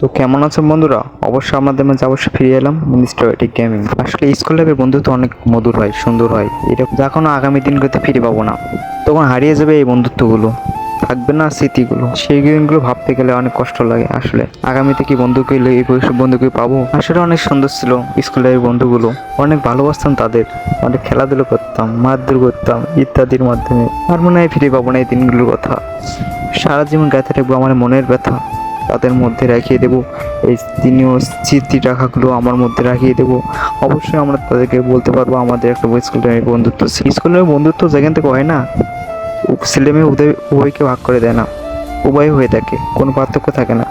তো কেমন আছেন বন্ধুরা? অবশ্যই আমাদের মাঝে অবশ্যই ফিরে এলাম মিনিস্টার গেমিং আসলে স্কুল লাইফের বন্ধুত্ব অনেক মধুর হয়, সুন্দর হয়। এটা যখন আগামী দিনগুলোতে ফিরে পাবো না। তখন হারিয়ে যাবে এই বন্ধুত্বগুলো, থাকবে না স্মৃতিগুলো। সেই দিনগুলো ভাবতে গেলে অনেক কষ্ট লাগে আসলে। আগামীতে কি বন্ধুকে এই বয়সের বন্ধুকে পাবো? আসলে অনেক সুন্দর ছিল স্কুল স্কুলের বন্ধুগুলো। অনেক ভালোবাসতাম তাদের। অনেক খেলাধুলো করতাম, মারধর করতাম ইত্যাদির মাধ্যমে। আর মনে হয় ফিরে পাবো না এই দিনগুলোর কথা। সারা জীবন গাইতে থাকব আমার মনের ব্যথা। তাদের মধ্যে রাখিয়ে দেবো। এই স্থানীয় স্মৃতি রাখাগুলো আমার মধ্যে রাখিয়ে দেবো। অবশ্যই আমরা তাদেরকে বলতে পারব, আমাদের একটা স্কুলের বন্ধুত্ব। ছিল। স্কুলের বন্ধুত্ব যেখান থেকে হয় না ছেলে মেয়ে উদয় উভয়কে ভাগ করে দেয় না। উভয় হয়ে থাকে, কোনো পার্থক্য থাকে না।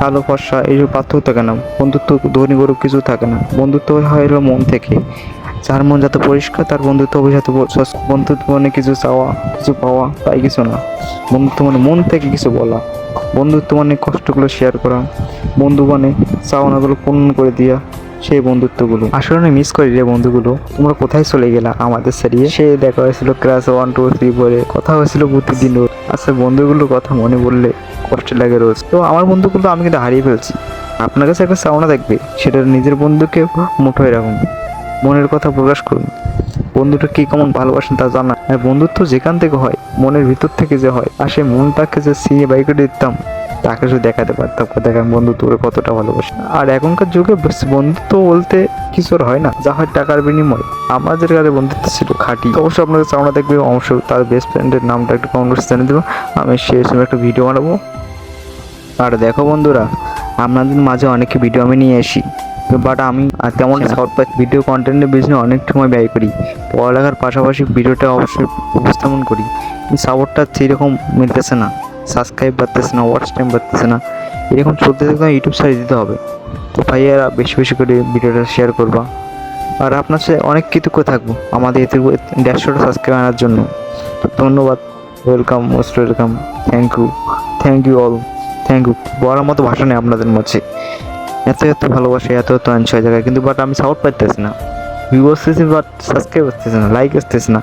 কালো ফর্সা, এইসব পার্থক্য থাকে না। বন্ধুত্ব, ধনী গরু কিছু থাকে না। বন্ধুত্ব হয় হলো মন থেকে। যার মন যত পরিষ্কার, তার বন্ধুত্ব অভিজাত বন্ধুত্ব মানে কিছু চাওয়া, কিছু পাওয়া, তাই কিছু না। বন্ধুত্ব মানে মন থেকে কিছু বলা। বন্ধুত্ব মানে কষ্টগুলো শেয়ার করা। বন্ধু মানে চাওনাগুলো পূর্ণ করে দিয়া সেই বন্ধুত্বগুলো। আসলে আমি মিস করি রে বন্ধুগুলো, তোমরা কোথায় চলে গেলা আমাদের সারিয়ে? সে দেখা হয়েছিল ক্লাস ওয়ান টু থ্রি ফোরে কথা হয়েছিল প্রতিদিন রোজ আচ্ছা বন্ধুগুলোর কথা মনে পড়লে কষ্ট লাগে রোজ। তো আমার বন্ধুগুলো আমি কিন্তু হারিয়ে ফেলছি। আপনার কাছে একটা চাওনা থাকবে, সেটা নিজের বন্ধুকে মুঠোয় রাখুন। মনের কথা প্রকাশ করুন। বন্ধুটা কি কেমন ভালোবাসেন তা জানা আর বন্ধুত্ব যেখান থেকে হয়, মনের ভিতর থেকে যে হয়, আর সেই মনটাকে যে সিয়ে বাইকে দিতাম, তাকে শুধু দেখাতে পারতাম। দেখান বন্ধু, তোরে কতটা ভালোবাসে। আর এখনকার যুগে বন্ধুত্ব বলতে কিছু আর হয় না। যা হয় টাকার বিনিময়। আমাদের কাছে বন্ধুত্ব ছিল খাঁটি। অবশ্যই আপনাদের চাওনা দেখবে, অবশ্যই তার বেস্ট ফ্রেন্ডের নামটা একটু কমেন্ট জানিয়ে দেবো আমি সেই সময় একটা ভিডিও বানাবো। আর দেখো বন্ধুরা, আপনাদের মাঝে অনেকে ভিডিও আমি নিয়ে আসি। বাট আমি তেমন সাউথ পাক ভিডিও কন্টেন্টের পিছনে অনেক সময় ব্যয় করি। পড়ালেখার পাশাপাশি ভিডিওটা অবশ্যই উপস্থাপন করি। সাপোর্টটা সেরকম মিলতেছে না। সাবস্ক্রাইব বাড়তেছে না ওয়াচ টাইম বাড়তেছে না। এরকম চলতে থাকলে ইউটিউব সাইজ দিতে হবে। তো ভাইয়ারা বেশি বেশি করে ভিডিওটা শেয়ার করবা। আর আপনার সাথে অনেক কৃতজ্ঞ থাকব আমাদের এতে দেড়শোটা সাবস্ক্রাইব আনার জন্য। ধন্যবাদ। Welcome most welcome thank you thank you all thank you বলার মতো ভাষা নেই আপনাদের মাঝে। এত এত ভালোবাসে, এত এত আনছে জায়গায়। কিন্তু বাট আমি সাপোর্ট পাইতেছি না। ভিউ আসতেছি বাট সাবস্ক্রাইব আসতেছে না লাইক আসতেছে না।